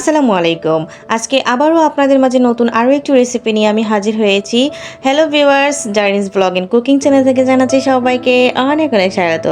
আসসালামু আলাইকুম। আজকে আবারও আপনাদের মাঝে নতুন আরও একটি রেসিপি নিয়ে আমি হাজির হয়েছি। Hello viewers journeys blog in cooking channel থেকে জানাচ্ছি সবাইকে অনেক অনেক স্বাগত।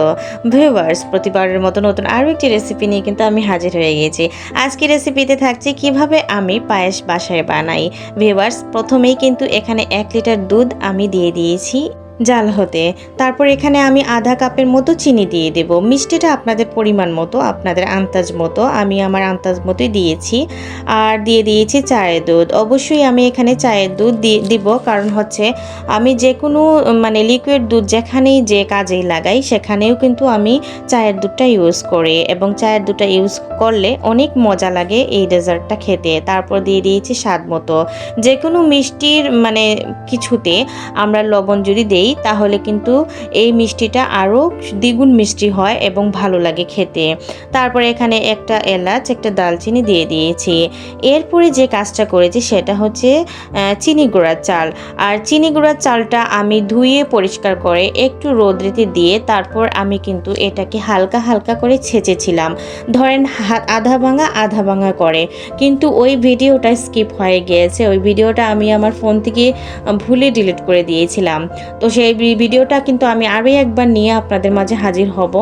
ভিউয়ার্স প্রতিবারের মতো নতুন আরও একটি রেসিপি নিয়ে কিন্তু আমি হাজির হয়ে গিয়েছি। আজকে রেসিপিতে থাকছে কীভাবে আমি পায়েস বাসায় বানাই। ভিউয়ার্স প্রথমেই কিন্তু এখানে এক লিটার দুধ আমি দিয়ে দিয়েছি। জাল হতে। তারপর এখানে আমি আধা কাপের মতো চিনি দিয়ে দেব। মিষ্টিটা আপনাদের পরিমাণ মতো, আপনাদের আন্দাজ মতো। আমি আমার আন্দাজ মতোই দিয়েছি। আর দিয়ে দিয়েছি চায়ের দুধ। অবশ্যই আমি এখানে চায়ের দুধ দিব। কারণ হচ্ছে আমি যে কোনো মানে লিকুইড দুধ যেখানেই যে কাজেই লাগাই, সেখানেও কিন্তু আমি চায়ের দুধটা ইউজ করি। এবং চায়ের দুধটা ইউজ করলে অনেক মজা লাগে এই ডেজার্টটা খেতে। তারপর দিয়ে দিয়েছি স্বাদ মতো। যে কোনো মিষ্টির মানে কিছুতে আমরা লবণ যদি দেই তাহলে কিন্তু এই মিষ্টিটা আরও দ্বিগুণ মিষ্টি হয় এবং ভালো লাগে খেতে। তারপরে এখানে একটা এলাচ, একটা দালচিনি দিয়ে দিয়েছি। এরপরে যে কাজটা করেছি সেটা হচ্ছে চিনি গুঁড়ার চাল। আর চিনি গুঁড়ার চালটা আমি ধুয়ে পরিষ্কার করে একটু রোদ্রেতে দিয়ে তারপর আমি কিন্তু এটাকে হালকা হালকা করে ছেঁচেছিলাম। ধরেন আধা ভাঙা আধা ভাঙা করে। কিন্তু ওই ভিডিওটা স্কিপ হয়ে গিয়েছে। ওই ভিডিওটা আমি আমার ফোন থেকে ভুলে ডিলিট করে দিয়েছিলাম। তো সেই ভিডিওটা কিন্তু আমি আরও একবার নিয়ে আপনাদের মাঝে হাজির হব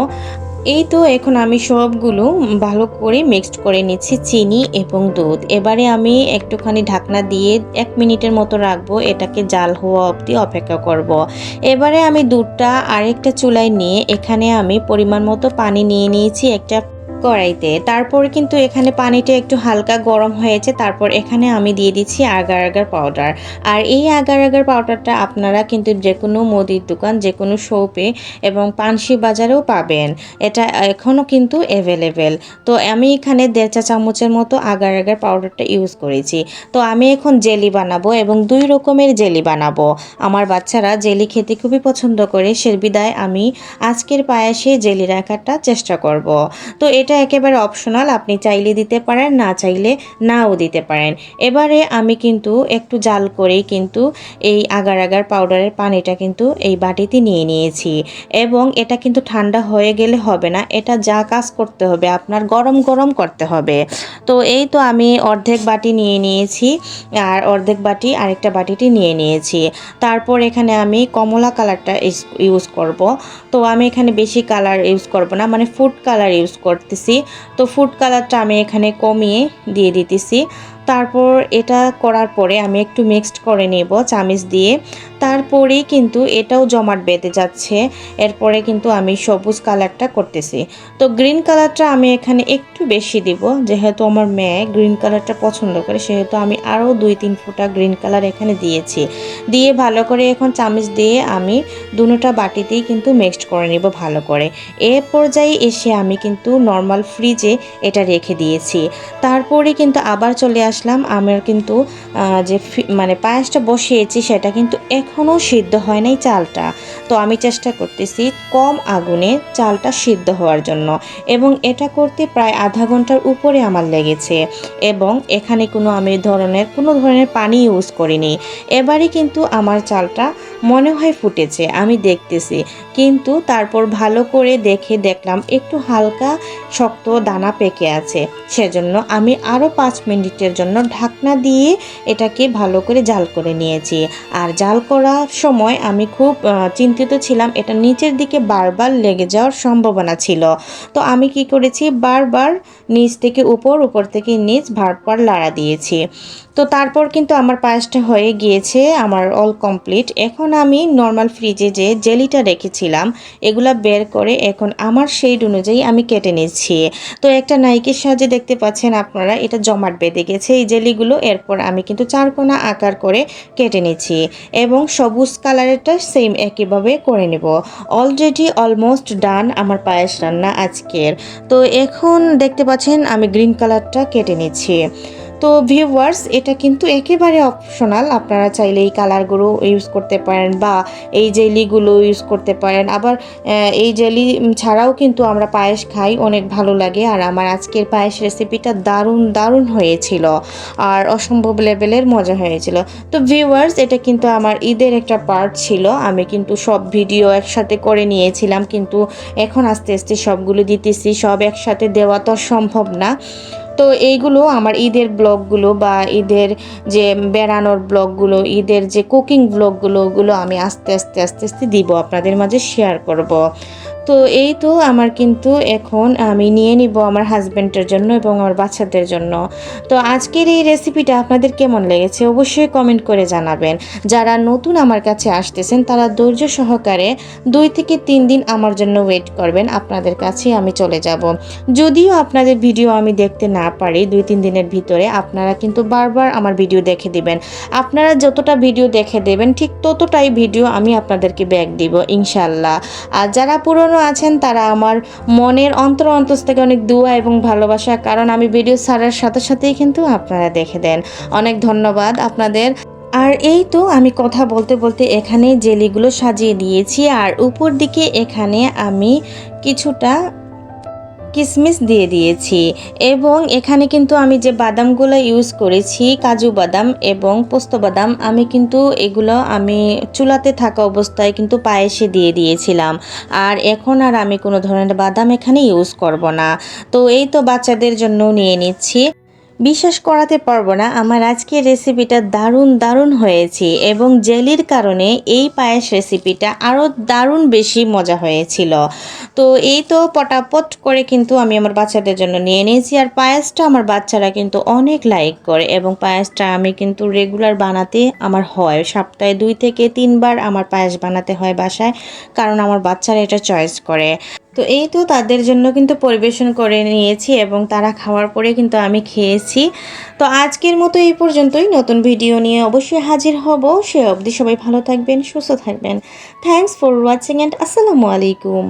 এই তো এখন আমি সবগুলো ভালো করে মিক্সড করে নিচ্ছি, চিনি এবং দুধ এবারে আমি একটুখানি ঢাকনা দিয়ে এক মিনিটের মতো রাখব, এটাকে জাল হওয়া অবধি অপেক্ষা করব। এবারে আমি দুধটা আরেকটা চুলায় নিয়ে এখানে আমি পরিমাণ মতো পানি নিয়ে নিয়েছি, একটা কড়াইতে। তারপর কিন্তু এখানে পানিটা একটু হালকা গরম হয়েছে। তারপর এখানে আমি দিয়ে দিচ্ছি আগার আগার পাউডার আর এই আগার আগার পাউডারটা আপনারা কিন্তু যে কোনো মুদির দোকান যে কোনো শপে এবং পানসি বাজারেও পাবেন। এটা এখনও কিন্তু অ্যাভেলেবেল তো আমি এখানে দেড় চা চামচের মতো আগার আগার পাউডারটা ইউজ করেছি। তো আমি এখন জেলি বানাবো এবং দুই রকমের জেলি বানাবো। আমার বাচ্চারা জেলি খেতে খুবই পছন্দ করে। সে বিদায় আমি আজকের পায়েসে জেলি রাখাটা চেষ্টা করব। তো এটা একেবারে অপশনাল আপনি চাইলে দিতে পারেন, না চাইলে নাও দিতে পারেন। এবারে আমি কিন্তু একটু জাল করেই কিন্তু এই আগার আগার পাউডারের পানিটা কিন্তু এই বাটিতে নিয়ে নিয়েছি। এবং এটা কিন্তু ঠান্ডা হয়ে গেলে হবে না, এটা যা কাজ করতে হবে, আপনার গরম গরম করতে হবে। তো এই তো আমি অর্ধেক বাটি নিয়ে নিয়েছি, আর অর্ধেক বাটি আরেকটা বাটিটি নিয়ে নিয়েছি। তারপর এখানে আমি কমলা কালারটা ইউজ করব। তো আমি এখানে বেশি কালার ইউজ করব না মানে ফুড কালার ইউজ করতেছি তো ফুড কালারটা আমি এখানে কমিয়ে দিয়ে দিতেছি। তারপর এটা করার পরে আমি একটু মিক্সড করে নেব চামিচ দিয়ে। তারপরেই কিন্তু এটাও জমাট বেঁধে যাচ্ছে। এরপরে কিন্তু আমি সবুজ কালারটা করতেছি। তো গ্রিন কালারটা আমি এখানে একটু বেশি দিব, যেহেতু আমার মেয়ে গ্রিন কালারটা পছন্দ করে, সেহেতু আমি আরও দুই তিন ফুটা গ্রিন কালার এখানে দিয়েছি। দিয়ে ভালো করে এখন চামিচ দিয়ে আমি দুটোটা বাটিতেই কিন্তু মিক্সড করে নেব ভালো করে। এ পর্যায়ে এসে আমি কিন্তু নর্মাল ফ্রিজে এটা রেখে দিয়েছি। তারপরে কিন্তু আবার চলে আসলাম, আমার কিন্তু যে মানে পায়েসটা বসিয়েছি সেটা কিন্তু এখনও সিদ্ধ হয় নাই চালটা। তো আমি চেষ্টা করতেছি কম আগুনে চালটা সিদ্ধ হওয়ার জন্য এবং এটা করতে প্রায় আধা ঘণ্টার উপরে আমার লেগেছে এবং এখানে কোনো আমি ধরনের, কোনো ধরনের পানি ইউজ করিনি। এবারে কিন্তু আমার চালটা মনে হয় ফুটেছে, আমি দেখতেছি। কিন্তু তারপর ভালো করে দেখে দেখলাম একটু হালকা শক্ত দানা পেকে আছে। সেজন্য আমি আরও পাঁচ মিনিটের জন্য ঢাকনা দিয়ে এটাকে ভালো করে জাল করে নিয়েছি। আর জাল করার সময় আমি খুব চিন্তিত ছিলাম, এটা নিচের দিকে বারবার লেগে যাওয়ার সম্ভাবনা ছিল। তো আমি কি করেছি, বারবার নিচ থেকে উপর উপর থেকে নিচ বারবার লাড়া দিয়েছি। তো তারপর কিন্তু আমার পায়েসটা হয়ে গিয়েছে, আমার অল কমপ্লিট এখন আমি নর্মাল ফ্রিজে যে জেলিটা রেখেছিলাম, এগুলা বের করে এখন আমার শেড অনুযায়ী আমি কেটে নিচ্ছি। তো একটা নাইকের সাহায্যে দেখতে পাচ্ছেন আপনারা, এটা জমাট বেঁধে গেছে। এই জেলিগুলো এরপর আমি কিন্তু চারকোনা আকার করে কেটে নিচ্ছি এবং সবুজ কালারেরটা সেম একইভাবে করে নেব। অলরেডি অলমোস্ট ডান আমার পায়েস রান্না আজকের। তো এখন দেখতে পাচ্ছেন আমি গ্রিন কালারটা কেটে নিচ্ছি। তো ভিউয়ার্স এটা কিন্তু একেবারে অপশনাল আপনারা চাইলে এই কালারগুলো ইউজ করতে পারেন বা এই জেলিগুলো ইউজ করতে পারেন। আবার এই জেলি ছাড়াও কিন্তু আমরা পায়েস খাই, অনেক ভালো লাগে। আর আমার আজকের পায়েস রেসিপিটা দারুণ দারুণ হয়েছিল। আর অসম্ভব লেভেলের মজা হয়েছিল। তো ভিউয়ার্স এটা কিন্তু আমার ঈদের একটা পার্ট ছিল। আমি কিন্তু সব ভিডিও একসাথে করে নিয়েছিলাম। কিন্তু এখন আস্তে আস্তে সবগুলো দিতেছি। সব একসাথে দেওয়া তো সম্ভব না। তো এইগুলো আমার ঈদের ব্লগগুলো বা ঈদের যে বেড়ানোর ব্লগগুলো, ঈদের যে কুকিং ব্লগগুলো ওগুলো আমি আস্তে আস্তে আস্তে আস্তে দিব। আপনাদের মাঝে শেয়ার করব। তো এই তো আমার কিন্তু এখন আমি নিয়ে নিব আমার হাজব্যান্ডের জন্য এবং আমার বাচ্চাদের জন্য। তো আজকের এই রেসিপিটা আপনাদের কেমন লেগেছে অবশ্যই কমেন্ট করে জানাবেন। যারা নতুন আমার কাছে আসতেছেন, তারা ধৈর্য সহকারে দুই থেকে তিন দিন আমার জন্য ওয়েট করবেন, আপনাদের কাছে আমি চলে যাব। যদিও আপনাদের ভিডিও আমি দেখতে না পারি, দুই তিন দিনের ভিতরে আপনারা কিন্তু বারবার আমার ভিডিও দেখে দিবেন। আপনারা যতটা ভিডিও দেখে দেবেন, ঠিক ততটাই ভিডিও আমি আপনাদেরকে ব্যাক দিব ইনশাল্লাহ আর যারা পুরনো আছেন, তারা আমার মনের অন্তর অন্তর থেকে অনেক দোয়া এবং ভালোবাসা, কারণ আমি ভিডিও ছাড়ার সাথে সাথেই কিন্তু আপনারা দেখে দেন। অনেক ধন্যবাদ আপনাদের। আর এই তো আমি কথা বলতে বলতে এখানে জেলিগুলো সাজিয়ে দিয়েছি, আর উপর দিকে এখানে আমি কিছুটা কিশমিশ দিয়ে দিয়েছি এবং এখানে কিন্তু আমি যে বাদামগুলো ইউজ করেছি, কাজু বাদাম এবং পোস্ত বাদাম, আমি কিন্তু এগুলো আমি চুলাতে থাকা অবস্থায় কিন্তু পায়েসে দিয়ে দিয়েছিলাম। আর এখন আর আমি কোনো ধরনের বাদাম এখানে ইউজ করব না। তো এই তো বাচ্চাদের জন্য নিয়ে নিচ্ছি। বিশ্বাস করাতে পারব না, আমার আজকের রেসিপিটা দারুণ দারুণ হয়েছে এবং জেলির কারণে এই পায়েস রেসিপিটা আরও দারুণ বেশি মজা হয়েছিল। তো এই তো পটাপট করে কিন্তু আমি আমার বাচ্চাদের জন্য নিয়ে নিয়েছি আর পায়েসটা আমার বাচ্চারা কিন্তু অনেক লাইক করে এবং পায়েসটা আমি কিন্তু রেগুলার বানাতে আমার হয়। সপ্তাহে দুই থেকে তিনবার আমার পায়েস বানাতে হয় বাসায়, কারণ আমার বাচ্চারা এটা চয়েস করে। তো এই তো তাদের জন্য কিন্তু পরিবেশন করে নিয়েছি এবং তারা খাওয়ার পরে কিন্তু আমি খেয়েছি। তো আজকের মতো এই পর্যন্তই। নতুন ভিডিও নিয়ে অবশ্যই হাজির হব। সে অবধি সবাই ভালো থাকবেন, সুস্থ থাকবেন। থ্যাংকস ফর ওয়াচিং অ্যান্ড আসসালামু আলাইকুম।